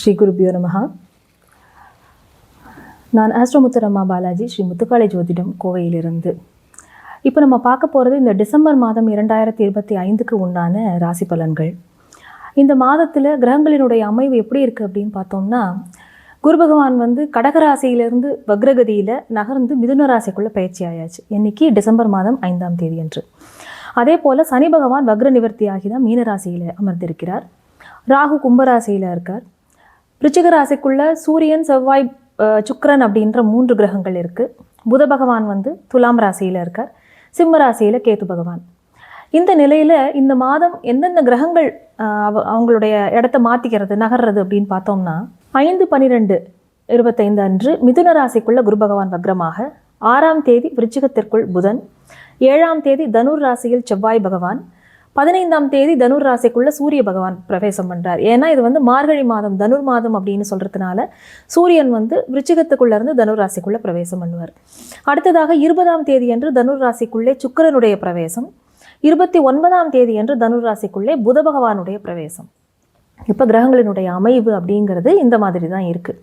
ஸ்ரீ குருபியோ நமஹா. நான் ஆஸ்ட்ரோமுத்தரம்மா பாலாஜி ஸ்ரீ முத்துக்காளை ஜோதிடம் கோவையிலிருந்து. இப்போ நம்ம பார்க்க போகிறது இந்த டிசம்பர் மாதம் இரண்டாயிரத்தி இருபத்தி ஐந்துக்கு உண்டான ராசி பலன்கள். இந்த மாதத்தில் கிரகங்களினுடைய அமைவு எப்படி இருக்குது அப்படின்னு பார்த்தோம்னா குரு பகவான் வந்து கடகராசியிலிருந்து வக்ரகதியில் நகர்ந்து மிதுன ராசிக்குள்ளே பயிற்சி ஆயாச்சு. இன்றைக்கி டிசம்பர் மாதம் ஐந்தாம் தேதி அன்று அதே போல் சனி பகவான் வக்ர நிவர்த்தி ஆகி தான் மீனராசியில் அமர்ந்திருக்கிறார். ராகு கும்பராசியில் இருக்கார். விருச்சிக ராசிக்குள்ள சூரியன் செவ்வாய் சுக்கரன் அப்படின்ற மூன்று கிரகங்கள் இருக்குது புத பகவான் வந்து துலாம் ராசியில் இருக்கார். சிம்ம ராசியில் கேத்து பகவான். இந்த நிலையில் இந்த மாதம் எந்தெந்த கிரகங்கள் அவங்களுடைய இடத்த மாற்றிக்கிறது நகர்றது அப்படின்னு பார்த்தோம்னா ஐந்து பன்னிரெண்டு இருபத்தைந்து அன்று மிதுன ராசிக்குள்ள குரு பகவான் வக்ரமாக ஆறாம் தேதி விருச்சிகத்திற்குள் புதன் ஏழாம் தேதி தனுர் ராசியில் செவ்வாய் பகவான் பதினைந்தாம் தேதி தனுர் ராசிக்குள்ள சூரிய பகவான் பிரவேசம் பண்ணுறார் ஏன்னா இது வந்து மார்கழி மாதம் தனுர் மாதம் அப்படின்னு சொல்கிறதுனால சூரியன் வந்து விருச்சிகத்துக்குள்ளேருந்து தனுர் ராசிக்குள்ளே பிரவேசம் பண்ணுவார். அடுத்ததாக இருபதாம் தேதி அன்று தனுர் ராசிக்குள்ளே சுக்கிரனுடைய பிரவேசம். இருபத்தி ஒன்பதாம் தேதி அன்று தனுர் ராசிக்குள்ளே புத பகவானுடைய பிரவேசம். இப்போ கிரகங்களினுடைய அமைவு அப்படிங்கிறது இந்த மாதிரி தான் இருக்குது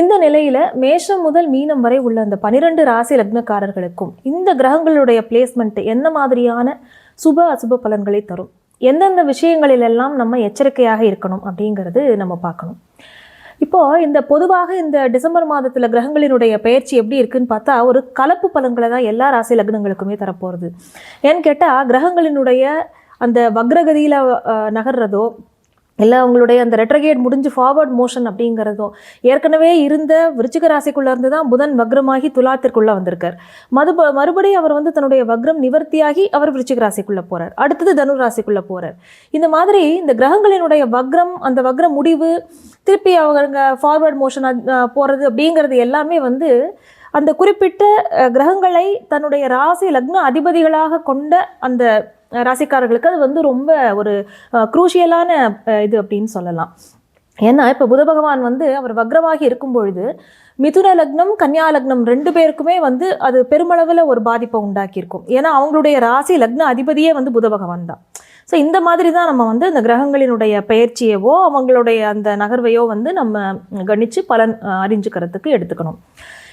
இந்த நிலையில் மேஷம் முதல் மீனம் வரை உள்ள அந்த பனிரெண்டு ராசி லக்னக்காரர்களுக்கும் இந்த கிரகங்களுடைய பிளேஸ்மெண்ட் என்ன மாதிரியான சுப அசுப பலன்களை தரும். எந்தெந்த விஷயங்களிலெல்லாம் நம்ம எச்சரிக்கையாக இருக்கணும் அப்படிங்கிறது நம்ம பார்க்கணும். இப்போ இந்த பொதுவாக இந்த டிசம்பர் மாதத்தில் கிரகங்களினுடைய பயிற்சி எப்படி இருக்குன்னு பார்த்தா ஒரு கலப்பு பலன்களை தான் எல்லா ராசி லக்னங்களுக்குமே தரப்போகிறது ஏன்னு கேட்டால் கிரகங்களினுடைய அந்த வக்ரகதியில் நகர்றதோ இல்லை அவங்களுடைய அந்த ரெட்ரகேட் முடிஞ்சு ஃபார்வர்ட் மோஷன் அப்படிங்கிறதும் ஏற்கனவே இருந்த விருச்சிக ராசிக்குள்ளே இருந்து தான் புதன் வக்ரமாகி துலாத்திற்குள்ளே வந்திருக்கார். மது மறுபடியும் அவர் வந்து தன்னுடைய வக்ரம் நிவர்த்தியாகி அவர் விருச்சிக ராசிக்குள்ளே போகிறார் அடுத்தது தனுர் ராசிக்குள்ளே போகிறார் இந்த மாதிரி இந்த கிரகங்களினுடைய வக்ரம் அந்த வக்ர முடிவு திருப்பி அவங்க ஃபார்வர்ட் மோஷன் போகிறது அப்படிங்கிறது எல்லாமே வந்து அந்த குறிப்பிட்ட கிரகங்களை தன்னுடைய ராசி லக்ன அதிபதிகளாக கொண்ட அந்த ராசிக்காரர்களுக்கு அது வந்து ரொம்ப ஒரு குரூஷியலான இது அப்படின்னு சொல்லலாம். ஏன்னா இப்போ புத பகவான் வந்து அவர் வக்ரமாகி இருக்கும் பொழுது மிதுன லக்னம் கன்னியா லக்னம் ரெண்டு பேருக்குமே வந்து அது பெருமளவில் ஒரு பாதிப்பை உண்டாக்கியிருக்கும். ஏன்னா அவங்களுடைய ராசி லக்ன அதிபதியே வந்து புத பகவான் தான். ஸோ இந்த மாதிரி தான் நம்ம வந்து இந்த கிரகங்களினுடைய பயிற்சியவோ அவங்களுடைய அந்த நகர்வையோ வந்து நம்ம கணித்து பலன் அறிஞ்சுக்கிறதுக்கு எடுத்துக்கணும்.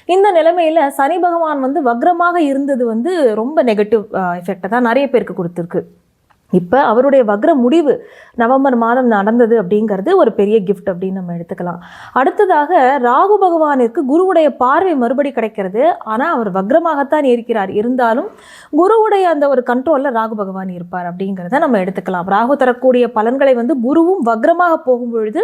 இந்த நிலைமையில் சனி பகவான் வந்து வக்ரமாக இருந்தது வந்து ரொம்ப நெகட்டிவ் எஃபெக்டை தான் நிறைய பேருக்கு கொடுத்துருக்கு. இப்போ அவருடைய வக்ர முடிவு நவம்பர் மாதம் நடந்தது அப்படிங்கிறது ஒரு பெரிய கிஃப்ட் அப்படின்னு நம்ம எடுத்துக்கலாம். அடுத்ததாக ராகு பகவானிற்கு குருவுடைய பார்வை மறுபடி கிடைக்கிறது. ஆனால் அவர் வக்ரமாகத்தான் இருக்கிறார். இருந்தாலும் குருவுடைய அந்த ஒரு கண்ட்ரோலில் ராகு பகவான் இருப்பார் அப்படிங்கிறத நம்ம எடுத்துக்கலாம். ராகு தரக்கூடிய பலன்களை வந்து குருவும் வக்ரமாக போகும் பொழுது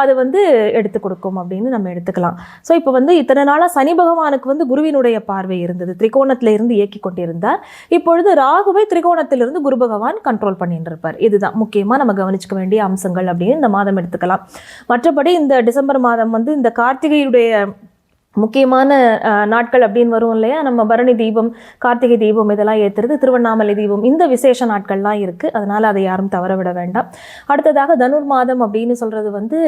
அது வந்து எடுத்து கொடுக்கும் அப்படின்னு நம்ம எடுத்துக்கலாம். ஸோ இப்போ வந்து இத்தனை நாளாக சனி பகவானுக்கு வந்து குருவினுடைய பார்வை இருந்தது. திரிகோணத்துல இருந்து இயக்கி கொண்டிருந்தார். இப்பொழுது ராகுவை திரிகோணத்திலிருந்து குரு பகவான் கண்ட்ரோல் பண்ணிட்டு இருப்பார் இதுதான். முக்கியமாக நம்ம கவனிச்சுக்க வேண்டிய அம்சங்கள் அப்படின்னு இந்த மாதம் எடுத்துக்கலாம். மற்றபடி இந்த டிசம்பர் மாதம் வந்து இந்த கார்த்திகையுடைய முக்கியமான நாட்கள் அப்படின்னு வரும் இல்லையா? நம்ம பரணி தீபம் கார்த்திகை தீபம் இதெல்லாம் ஏற்றுறது திருவண்ணாமலை தீபம் இந்த விசேஷ நாட்கள்லாம் இருக்குது அதனால் அதை யாரும் தவற விட வேண்டாம். அடுத்ததாக தனுர் மாதம் அப்படின்னு சொல்கிறது வந்து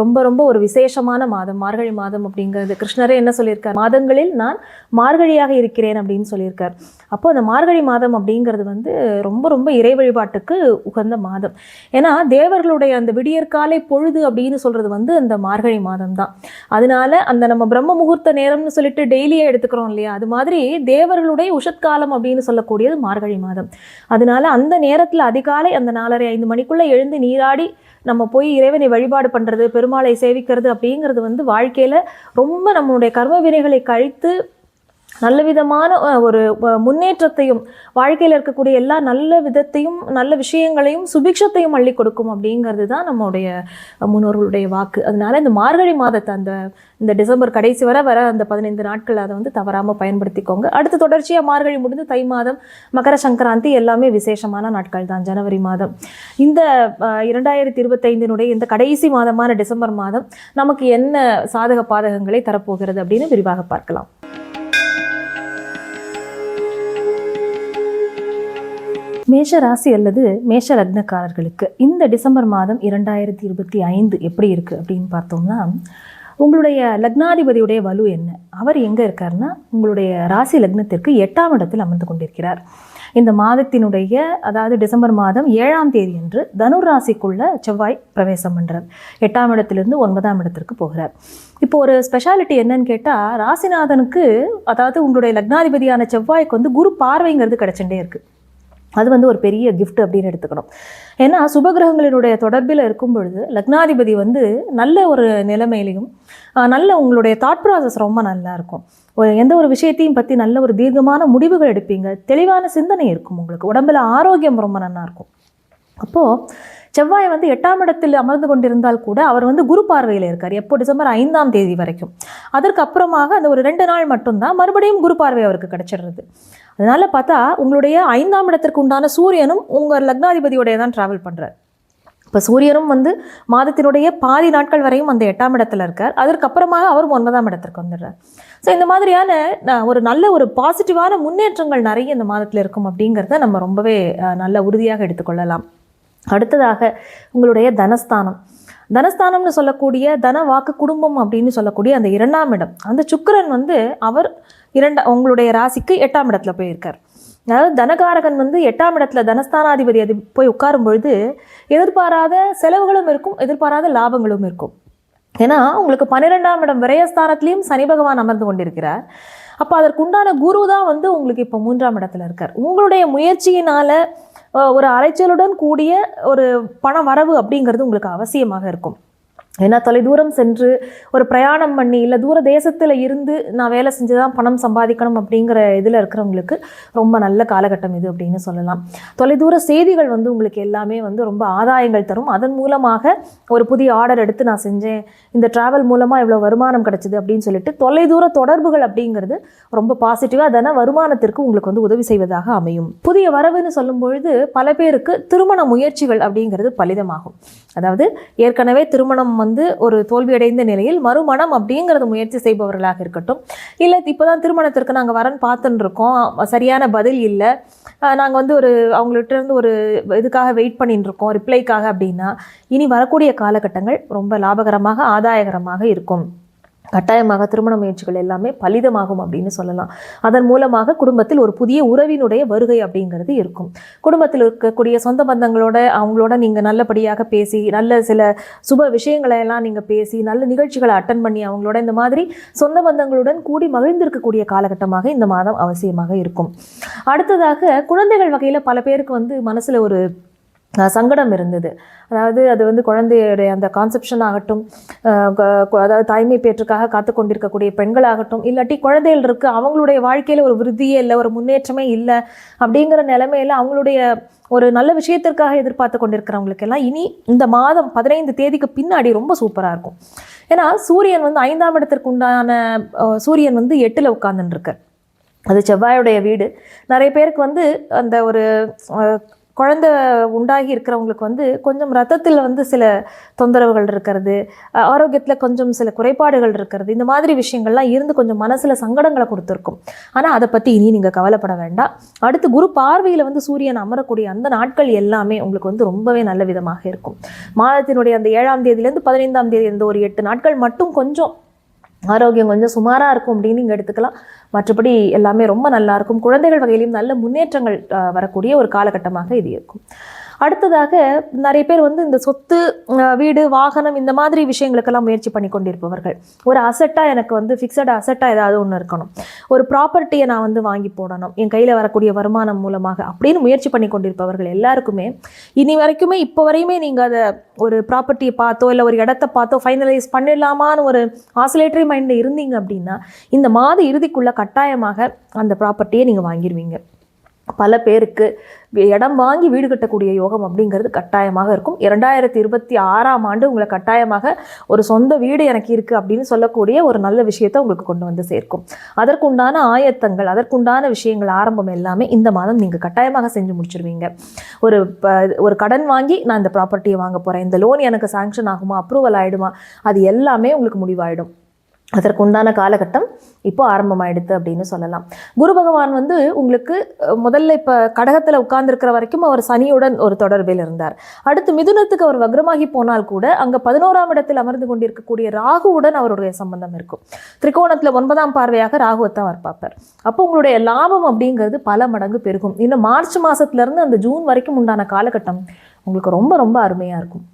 ரொம்ப ரொம்ப ஒரு விசேஷமான மாதம். மார்கழி மாதம் அப்படிங்கிறது. கிருஷ்ணரே என்ன சொல்லியிருக்கார்? மாதங்களில் நான் மார்கழியாக இருக்கிறேன் அப்படின்னு சொல்லியிருக்கார். அப்போது அந்த மார்கழி மாதம் அப்படிங்கிறது வந்து ரொம்ப ரொம்ப இறை வழிபாட்டுக்கு உகந்த மாதம். ஏன்னா தேவர்களுடைய அந்த விடியற்காலை பொழுது அப்படின்னு சொல்கிறது வந்து அந்த மார்கழி மாதம் தான் அதனால அந்த நம்ம பிரம்ம முகூர்த்த நேரம்னு சொல்லிட்டு டெய்லியே எடுத்துக்கிறோம் இல்லையா? அது மாதிரி தேவர்களுடைய உஷத்காலம் அப்படின்னு சொல்லக்கூடியது மார்கழி மாதம். அதனால அந்த நேரத்தில் அதிகாலை அந்த நாலரை ஐந்து மணிக்குள்ளே எழுந்து நீராடி நம்ம போய் இறைவனை வழிபாடு பண்ணுறது பெருமாளை சேவிக்கிறது அப்படிங்கிறது வந்து வாழ்க்கையில் ரொம்ப நம்மளுடைய கர்ம வினைகளை கழித்து நல்ல விதமான ஒரு முன்னேற்றத்தையும் வாழ்க்கையில் இருக்கக்கூடிய எல்லா நல்ல விதத்தையும் நல்ல விஷயங்களையும் சுபிக்ஷத்தையும் அள்ளி கொடுக்கும் அப்படிங்கிறது தான் நம்மளுடைய முன்னோர்களுடைய வாக்கு. அதனால இந்த மார்கழி மாதத்தை அந்த இந்த டிசம்பர் கடைசி வரை வர அந்த பதினைந்து நாட்கள் அதை வந்து தவறாமல் பயன்படுத்திக்கோங்க. அடுத்து தொடர்ச்சியாக மார்கழி முடிந்து தை மாதம் மகர சங்கராந்தி எல்லாமே விசேஷமான நாட்கள் தான் ஜனவரி மாதம். இந்த இரண்டாயிரத்தி இருபத்தைந்தினுடைய இந்த கடைசி மாதமான டிசம்பர் மாதம் நமக்கு என்ன சாதக பாதகங்களை தரப்போகிறது அப்படின்னு விரிவாக பார்க்கலாம். மேஷ ராசி அல்லது மேஷ லக்னக்காரர்களுக்கு இந்த டிசம்பர் மாதம் இரண்டாயிரத்தி இருபத்தி ஐந்து எப்படி இருக்குது அப்படின்னு பார்த்தோம்னா உங்களுடைய லக்னாதிபதியுடைய வலு என்ன? அவர் எங்கே இருக்காருன்னா உங்களுடைய ராசி லக்னத்திற்கு எட்டாம் இடத்தில் அமர்ந்து கொண்டிருக்கிறார். இந்த மாதத்தினுடைய அதாவது டிசம்பர் மாதம் ஏழாம் தேதி அன்று தனுர் ராசிக்குள்ள செவ்வாய் பிரவேசம் பண்ணுறார் எட்டாம் இடத்திலிருந்து ஒன்பதாம் இடத்திற்கு போகிறார். இப்போ ஒரு ஸ்பெஷாலிட்டி என்னன்னு கேட்டால் ராசிநாதனுக்கு அதாவது உங்களுடைய லக்னாதிபதியான செவ்வாய்க்கு வந்து குரு பார்வைங்கிறது கிடைச்சுட்டே இருக்குது அது வந்து ஒரு பெரிய கிஃப்ட் அப்படின்னு எடுத்துக்கணும். ஏன்னா சுபகிரகங்களினுடைய தொடர்பில் இருக்கும் பொழுது லக்னாதிபதி வந்து நல்ல ஒரு நிலைமையிலையும் நல்ல உங்களுடைய தாட் ப்ராசஸ் ரொம்ப நல்லா இருக்கும். ஒரு எந்த ஒரு விஷயத்தையும் பற்றி நல்ல ஒரு தீர்க்கமான முடிவுகள் எடுப்பீங்க. தெளிவான சிந்தனை இருக்கும் உங்களுக்கு. உடம்புல ஆரோக்கியம் ரொம்ப நல்லா இருக்கும். அப்போது செவ்வாய் வந்து எட்டாம் இடத்தில் அமர்ந்து கொண்டிருந்தால் கூட அவர் வந்து குரு பார்வையில் இருக்கார். எப்போ? டிசம்பர் ஐந்தாம் தேதி வரைக்கும். அதற்கு அப்புறமாக அந்த ஒரு ரெண்டு நாள் மட்டும்தான் மறுபடியும் குரு பார்வை அவருக்கு கிடைச்சிடுறது. அதனால் பார்த்தா உங்களுடைய ஐந்தாம் இடத்திற்கு உண்டான சூரியனும் உங்கள் லக்னாதிபதியோடைய தான் ட்ராவல் பண்ணுறார் இப்போ சூரியனும் வந்து மாதத்தினுடைய பாதி நாட்கள் வரையும் அந்த எட்டாம் இடத்துல இருக்கார். அதற்கப்புறமாக அவரும் ஒன்பதாம் இடத்திற்கு வந்துடுறார். ஸோ இந்த மாதிரியான ஒரு நல்ல ஒரு பாசிட்டிவான முன்னேற்றங்கள் நிறைய இந்த மாதத்தில் இருக்கும் அப்படிங்கிறத நம்ம ரொம்பவே நல்ல உறுதியாக எடுத்துக்கொள்ளலாம். அடுத்ததாக உங்களுடைய தனஸ்தானம். தனஸ்தானம்னு சொல்லக்கூடிய தன வாக்கு குடும்பம் அப்படின்னு சொல்லக்கூடிய அந்த இரண்டாம் இடம். அந்த சுக்கரன் வந்து அவர் இரண்டா உங்களுடைய ராசிக்கு எட்டாம் இடத்துல போயிருக்கார். அதாவது தனகாரகன் வந்து எட்டாம் இடத்துல தனஸ்தானாதிபதி அது போய் உட்காரும் பொழுது எதிர்பாராத செலவுகளும் இருக்கும் எதிர்பாராத லாபங்களும் இருக்கும். ஏன்னா உங்களுக்கு பன்னிரெண்டாம் இடம் விரயஸ்தானத்திலையும் சனி பகவான் அமர்ந்து கொண்டிருக்கிறார். அப்போ அதற்குண்டான குரு தான் வந்து உங்களுக்கு இப்போ மூன்றாம் இடத்துல இருக்கார். உங்களுடைய முயற்சியினால் ஒரு அலைச்சலுடன் கூடிய ஒரு பண வரவு அப்படிங்கிறது உங்களுக்கு அவசியமாக இருக்கும். ஏன்னா தொலைதூரம் சென்று ஒரு பிரயாணம் பண்ணி இல்லை தூர தேசத்தில் இருந்து நான் வேலை செஞ்சு தான் பணம் சம்பாதிக்கணும் அப்படிங்கிற இதில் இருக்கிறவங்களுக்கு ரொம்ப நல்ல காலகட்டம் இது அப்படின்னு சொல்லலாம். தொலைதூர செய்திகள் வந்து உங்களுக்கு எல்லாமே வந்து ரொம்ப ஆதாயங்கள் தரும். அதன் மூலமாக ஒரு புதிய ஆர்டர் எடுத்து நான் செஞ்சேன். இந்த ட்ராவல் மூலமாக இவ்வளோ வருமானம் கிடச்சிது அப்படின்னு சொல்லிட்டு தொலைதூர தொடர்புகள் அப்படிங்கிறது ரொம்ப பாசிட்டிவாக தானே வருமானத்திற்கு உங்களுக்கு வந்து உதவி செய்வதாக அமையும். புதிய வரவுன்னு சொல்லும் பொழுது பல பேருக்கு திருமண முயற்சிகள் அப்படிங்கிறது பலிதமாகும். அதாவது ஏற்கனவே திருமணம் வந்து வந்து ஒரு தோல்வியடைந்த நிலையில் மறுமணம் அப்படிங்கிறது முயற்சி செய்பவர்களாக இருக்கட்டும். இல்லை இப்போ தான் திருமணத்திற்கு நாங்கள் வரன் பார்த்துன்னு இருக்கோம் சரியான பதில் இல்லை. நாங்கள் வந்து ஒரு அவங்கள்ட்ட இருந்து ஒரு இதுக்காக வெயிட் பண்ணிட்டு இருக்கோம் ரிப்ளைக்காக அப்படின்னா இனி வரக்கூடிய காலகட்டங்கள் ரொம்ப லாபகரமாக ஆதாயகரமாக இருக்கும். கட்டாயமாக திருமண முயற்சிகள் எல்லாமே பலிதமாகும் அப்படின்னு சொல்லலாம். அதன் மூலமாக குடும்பத்தில் ஒரு புதிய உறவினுடைய வருகை அப்படிங்கிறது இருக்கும். குடும்பத்தில் இருக்கக்கூடிய சொந்த பந்தங்களோட அவங்களோட நீங்கள் நல்லபடியாக பேசி நல்ல சில சுப விஷயங்களை எல்லாம் நீங்கள் பேசி நல்ல நிகழ்ச்சிகளை அட்டன் பண்ணி அவங்களோட இந்த மாதிரி சொந்த பந்தங்களுடன் கூடி மகிழ்ந்திருக்கக்கூடிய காலகட்டமாக இந்த மாதம் அவசியமாக இருக்கும். அடுத்ததாக குழந்தைகள் வகையில் பல பேருக்கு வந்து மனசில் ஒரு சங்கடம் இருந்தது. அதாவது அது வந்து குழந்தையுடைய அந்த கான்செப்ஷன் ஆகட்டும் அதாவது தாய்மை பேற்றுக்காக காத்து கொண்டிருக்கக்கூடிய பெண்களாகட்டும் இல்லாட்டி குழந்தைகள் இருக்கு அவங்களுடைய வாழ்க்கையில் ஒரு விருத்தியே இல்லை ஒரு முன்னேற்றமே இல்லை அப்படிங்கிற நிலைமையில அவங்களுடைய ஒரு நல்ல விஷயத்திற்காக எதிர்பார்த்து கொண்டிருக்கிறவங்களுக்கெல்லாம் இனி இந்த மாதம் பதினைந்து தேதிக்கு பின்னாடி ரொம்ப சூப்பராக இருக்கும். ஏன்னா சூரியன் வந்து ஐந்தாம் இடத்திற்கு உண்டான சூரியன் வந்து எட்டில் உட்காந்துருக்கார் அது செவ்வாயுடைய வீடு. நிறைய பேருக்கு வந்து அந்த ஒரு குழந்தை உண்டாகி இருக்கிறவங்களுக்கு வந்து கொஞ்சம் ரத்தத்தில் வந்து சில தொந்தரவுகள் இருக்கிறது ஆரோக்கியத்தில் கொஞ்சம் சில குறைபாடுகள் இருக்கிறது இந்த மாதிரி விஷயங்கள்லாம் இருந்து கொஞ்சம் மனசில் சங்கடங்களை கொடுத்துருக்கும். ஆனால் அதை பற்றி இனி நீங்கள் கவலைப்பட வேண்டாம். அடுத்து குரு பார்வையில் வந்து சூரியன் அமரக்கூடிய அந்த நாட்கள் எல்லாமே உங்களுக்கு வந்து ரொம்பவே நல்ல விதமாக இருக்கும். மாதத்தினுடைய அந்த ஏழாம் தேதியிலேருந்து பதினைந்தாம் தேதி இந்த ஒரு எட்டு நாட்கள் மட்டும் கொஞ்சம் ஆரோக்கியம் கொஞ்சம் சுமாராக இருக்கும் அப்படின்னு நீங்கள் எடுத்துக்கலாம். மற்றபடி எல்லாமே ரொம்ப நல்லா இருக்கும். குழந்தைகள் வகையிலையும் நல்ல முன்னேற்றங்கள் வரக்கூடிய ஒரு காலகட்டமாக இது இருக்கும். அடுத்ததாக நிறைய பேர் வந்து இந்த சொத்து வீடு வாகனம் இந்த மாதிரி விஷயங்களுக்கெல்லாம் முயற்சி பண்ணி கொண்டிருப்பவர்கள். ஒரு அசட்டாக எனக்கு வந்து ஃபிக்ஸட் அசட்டாக ஏதாவது ஒன்று இருக்கணும். ஒரு ப்ராப்பர்ட்டியை நான் வந்து வாங்கி போடணும். என் கையில் வரக்கூடிய வருமானம் மூலமாக அப்படின்னு முயற்சி பண்ணி கொண்டிருப்பவர்கள் எல்லாருக்குமே இனி வரைக்குமே இப்போ வரையுமே நீங்கள் அதை ஒரு ப்ராப்பர்ட்டியை பார்த்தோ இல்லை ஒரு இடத்த பார்த்தோ ஃபைனலைஸ் பண்ணிடலாமான்னு ஒரு ஆசிலேட்டரி மைண்டில் இருந்தீங்க அப்படின்னா இந்த மாத இறுதிக்குள்ளே கட்டாயமாக அந்த ப்ராப்பர்ட்டியை நீங்கள் வாங்கிடுவீங்க பல பேருக்கு இடம் வாங்கி வீடு கட்டக்கூடிய யோகம் அப்படிங்கிறது கட்டாயமாக இருக்கும். இரண்டாயிரத்தி இருபத்தி ஆறாம் ஆண்டு உங்களை கட்டாயமாக ஒரு சொந்த வீடு எனக்கு இருக்குது அப்படின்னு சொல்லக்கூடிய ஒரு நல்ல விஷயத்தை உங்களுக்கு கொண்டு வந்து சேர்க்கும். அதற்குண்டான ஆயத்தங்கள் அதற்குண்டான விஷயங்கள் ஆரம்பம் எல்லாமே இந்த மாதம் நீங்கள் கட்டாயமாக செஞ்சு முடிச்சிருவீங்க. ஒரு ப- ஒரு கடன் வாங்கி நான் இந்த ப்ராப்பர்ட்டியை வாங்க போகிறேன் இந்த லோன் எனக்கு சாங்ஷன் ஆகுமா அப்ரூவல் ஆகிடுமா அது எல்லாமே உங்களுக்கு முடிவாயிடும். அதற்கு உண்டான காலகட்டம் இப்போ ஆரம்பமாயிடுது அப்படின்னு சொல்லலாம். குரு பகவான் வந்து உங்களுக்கு முதல்ல இப்போ கடகத்தில் உட்கார்ந்துருக்கிற வரைக்கும் அவர் சனியுடன் ஒரு தொடர்பில் இருந்தார். அடுத்து மிதுனத்துக்கு அவர் வக்ரமாகி போனால் கூட அங்கே பதினோராம் இடத்தில் அமர்ந்து கொண்டிருக்கக்கூடிய ராகுவுடன் அவருடைய சம்பந்தம் இருக்கும். திரிகோணத்தில் ஒன்பதாம் பார்வையாக ராகுவைத்தான் அவர் பார்ப்பார். அப்போ உங்களுடைய லாபம் அப்படிங்கிறது பல மடங்கு பெருகும். இன்னும் மார்ச் மாதத்துலேருந்து அந்த ஜூன் வரைக்கும் உண்டான காலகட்டம் உங்களுக்கு ரொம்ப ரொம்ப அருமையாக இருக்கும்.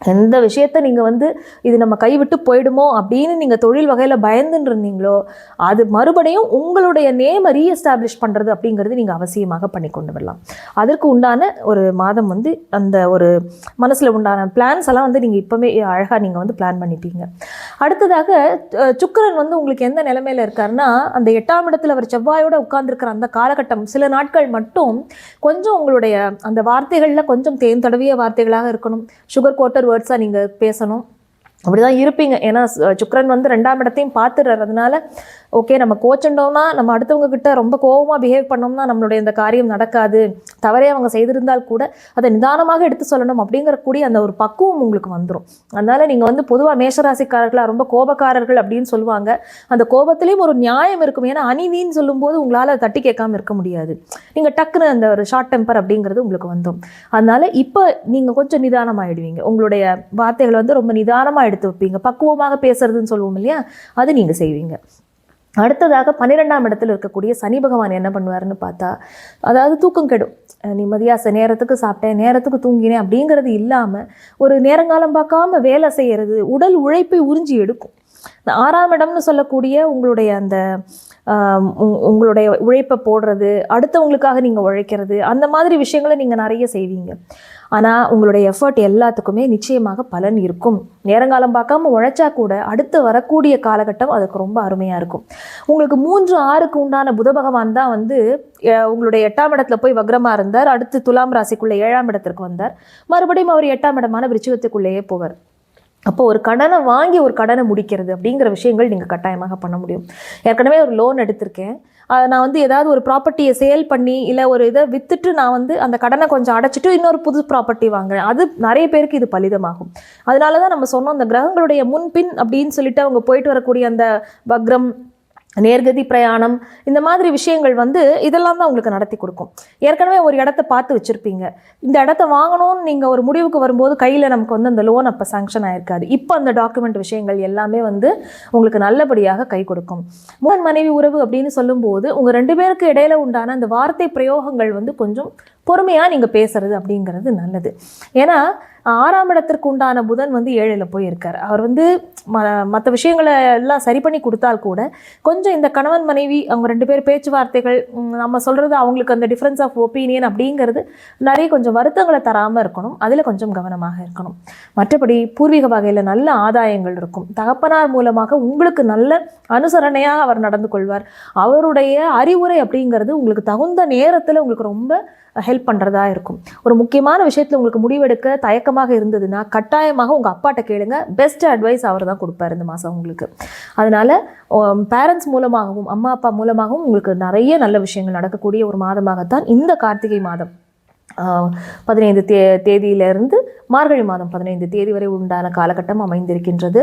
எந்த விஷயத்த நீங்கள் வந்து இது நம்ம கைவிட்டு போயிடுமோ அப்படின்னு நீங்கள் தொழில் வகையில் பயந்துன்னு இருந்தீங்களோ அது மறுபடியும் உங்களுடைய நேமை ரீஎஸ்டாப்ளிஷ் பண்ணுறது அப்படிங்கிறது நீங்கள் அவசியமாக பண்ணி கொண்டு வரலாம். அதற்கு உண்டான ஒரு மாதம் வந்து அந்த ஒரு மனசில் உண்டான பிளான்ஸ் எல்லாம் வந்து நீங்கள் இப்போவே அழகாக நீங்கள் வந்து பிளான் பண்ணிப்பீங்க அடுத்ததாக சுக்கரன் சுக்கிரன் வந்து உங்களுக்கு எந்த நிலைமையில் இருக்காருன்னா அந்த எட்டாம் இடத்துல அவர் செவ்வாயோட உட்கார்ந்துருக்கிற அந்த காலகட்டம் சில நாட்கள் மட்டும் கொஞ்சம் உங்களுடைய அந்த வார்த்தைகளில் கொஞ்சம் தேன் தடவிய வார்த்தைகளாக இருக்கணும். சுகர் கோட்டர் வேர்ட்ஸாக நீங்கள் பேசணும். அப்படிதான் இருப்பீங்க. ஏன்னா சுக்ரன் வந்து ரெண்டாம் இடத்தையும் பார்த்துடுறதுனால ஓகே நம்ம கோச்சண்டோம்னா நம்ம அடுத்தவங்க கிட்ட ரொம்ப கோவமாக பிஹேவ் பண்ணோம்னா நம்மளுடைய இந்த காரியம் நடக்காது. தவறே அவங்க செய்திருந்தால் கூட அதை நிதானமாக எடுத்து சொல்லணும் அப்படிங்கிற கூடிய அந்த ஒரு பக்குவம் உங்களுக்கு வந்துடும் அதனால நீங்கள் வந்து பொதுவாக மேஷராசிக்காரர்களாக ரொம்ப கோபக்காரர்கள் அப்படின்னு சொல்லுவாங்க. அந்த கோபத்திலையும் ஒரு நியாயம் இருக்கும். ஏன்னா அநீதின்னு சொல்லும்போது உங்களால் அதை தட்டி கேட்காம இருக்க முடியாது. நீங்கள் டக்குன்னு அந்த ஒரு ஷார்ட் டெம்பர் அப்படிங்கிறது உங்களுக்கு வந்துடும் அதனால் இப்போ நீங்கள் கொஞ்சம் நிதானமாகிடுவீங்க உங்களுடைய வார்த்தைகளை வந்து ரொம்ப நிதானமாக எடுத்து வைப்பீங்க. பக்குவமாக பேசுறதுன்னு சொல்லுவோம் இல்லையா? அது நீங்கள் செய்வீங்க. அடுத்ததாக பன்னிரெண்டாம் இடத்துல இருக்கக்கூடிய சனி பகவான் என்ன பண்ணுவாருன்னு பார்த்தா அதாவது தூக்கம் கெடும். நிம்மதியாக ச நேரத்துக்கு சாப்பிட்டேன் நேரத்துக்கு தூங்கினேன் அப்படிங்கிறது இல்லாமல் ஒரு நேரங்காலம் பார்க்காம வேலை செய்யறது உடல் உழைப்பை உறிஞ்சி எடுக்கும். இந்த ஆறாம் இடம்னு சொல்லக்கூடிய உங்களுடைய அந்த உங்களுடைய உழைப்பை போடுறது அடுத்தவங்களுக்காக நீங்கள் உழைக்கிறது அந்த மாதிரி விஷயங்களை நீங்கள் நிறைய செய்வீங்க. ஆனால் உங்களுடைய எஃபர்ட் எல்லாத்துக்குமே நிச்சயமாக பலன் இருக்கும். நேரங்காலம் பார்க்காம உழைச்சா கூட அடுத்து வரக்கூடிய காலகட்டம் அதுக்கு ரொம்ப அருமையாக இருக்கும். உங்களுக்கு மூன்று ஆறுக்கு உண்டான புத பகவான் தான் வந்து உங்களுடைய எட்டாம் இடத்துல போய் வக்ரமாக இருந்தார். அடுத்து துலாம் ராசிக்குள்ளே ஏழாம் இடத்திற்கு வந்தார். மறுபடியும் அவர் எட்டாம் இடமான விருச்சிகத்துக்குள்ளேயே போவார். அப்போ ஒரு கடனை வாங்கி ஒரு கடனை முடிக்கிறது அப்படிங்கிற விஷயங்கள் நீங்கள் கட்டாயமாக பண்ண முடியும். ஏற்கனவே ஒரு லோன் எடுத்திருக்கேன். அதை நான் வந்து ஏதாவது ஒரு ப்ராப்பர்ட்டியை சேல் பண்ணி இல்லை ஒரு இதை வித்துட்டு நான் வந்து அந்த கடனை கொஞ்சம் அடைச்சிட்டு இன்னொரு புது ப்ராப்பர்ட்டி வாங்குறேன். அது நிறைய பேருக்கு இது பலிதமாகும். அதனால தான் நம்ம சொன்னோம் அந்த கிரகங்களுடைய முன்பின் அப்படின்னு சொல்லிட்டு அவங்க போயிட்டு வரக்கூடிய அந்த வக்ரம் நேர்கதி பிரயாணம் இந்த மாதிரி விஷயங்கள் வந்து இதெல்லாம் தான் உங்களுக்கு நடத்தி கொடுக்கும். ஏற்கனவே ஒரு இடத்த பார்த்து வச்சுருப்பீங்க. இந்த இடத்த வாங்கணும்னு நீங்கள் ஒரு முடிவுக்கு வரும்போது கையில் நமக்கு வந்து அந்த லோன் அப்போ சாங்ஷன் ஆயிருக்காது. இப்போ அந்த டாக்குமெண்ட் விஷயங்கள் எல்லாமே வந்து உங்களுக்கு நல்லபடியாக கை கொடுக்கும். முகன் மனைவி உறவு அப்படின்னு சொல்லும்போது உங்கள் ரெண்டு பேருக்கு இடையில உண்டான அந்த வார்த்தை பிரயோகங்கள் வந்து கொஞ்சம் பொறுமையாக நீங்கள் பேசுறது அப்படிங்கிறது நல்லது. ஏன்னா ஆறாம் இடத்திற்கு உண்டான புதன் வந்து ஏழில் போய் இருக்கார் அவர் வந்து ம மற்ற விஷயங்களை எல்லாம் சரி பண்ணி கொடுத்தால் கூட கொஞ்சம் இந்த கணவன் மனைவி அவங்க ரெண்டு பேர் பேச்சுவார்த்தைகள் நம்ம சொல்கிறது அவங்களுக்கு அந்த டிஃப்ரென்ஸ் ஆஃப் ஒப்பீனியன் அப்படிங்கிறது நிறைய கொஞ்சம் வருத்தங்களை தராமல் இருக்கணும். அதில் கொஞ்சம் கவனமாக இருக்கணும். மற்றபடி பூர்வீக வகையில் நல்ல ஆதாயங்கள் இருக்கும். தகப்பனார் மூலமாக உங்களுக்கு நல்ல அனுசரணையாக அவர் நடந்து கொள்வார். அவருடைய அறிவுரை அப்படிங்கிறது உங்களுக்கு தகுந்த நேரத்தில் உங்களுக்கு ரொம்ப ஹெல்ப் பண்ணுறதா இருக்கும். ஒரு முக்கியமான விஷயத்தில் உங்களுக்கு முடிவெடுக்க தயக்கமாக இருந்ததுன்னா கட்டாயமாக உங்கள் அப்பாட்ட கேளுங்க. பெஸ்ட் அட்வைஸ் அவர் தான் கொடுப்பார் இந்த மாதம் உங்களுக்கு. அதனால் பேரண்ட்ஸ் மூலமாகவும் அம்மா அப்பா மூலமாகவும் உங்களுக்கு நிறைய நல்ல விஷயங்கள் நடக்கக்கூடிய ஒரு மாதமாகத்தான் இந்த கார்த்திகை மாதம் பதினைந்து தே தேதியிலிருந்து மார்கழி மாதம் பதினைந்து தேதி வரை உண்டான காலகட்டம் அமைந்திருக்கின்றது.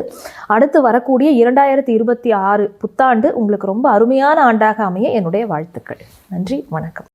அடுத்து வரக்கூடிய இரண்டாயிரத்தி இருபத்தி ஆறு புத்தாண்டு உங்களுக்கு ரொம்ப அருமையான ஆண்டாக அமைய என்னுடைய வாழ்த்துக்கள். நன்றி வணக்கம்.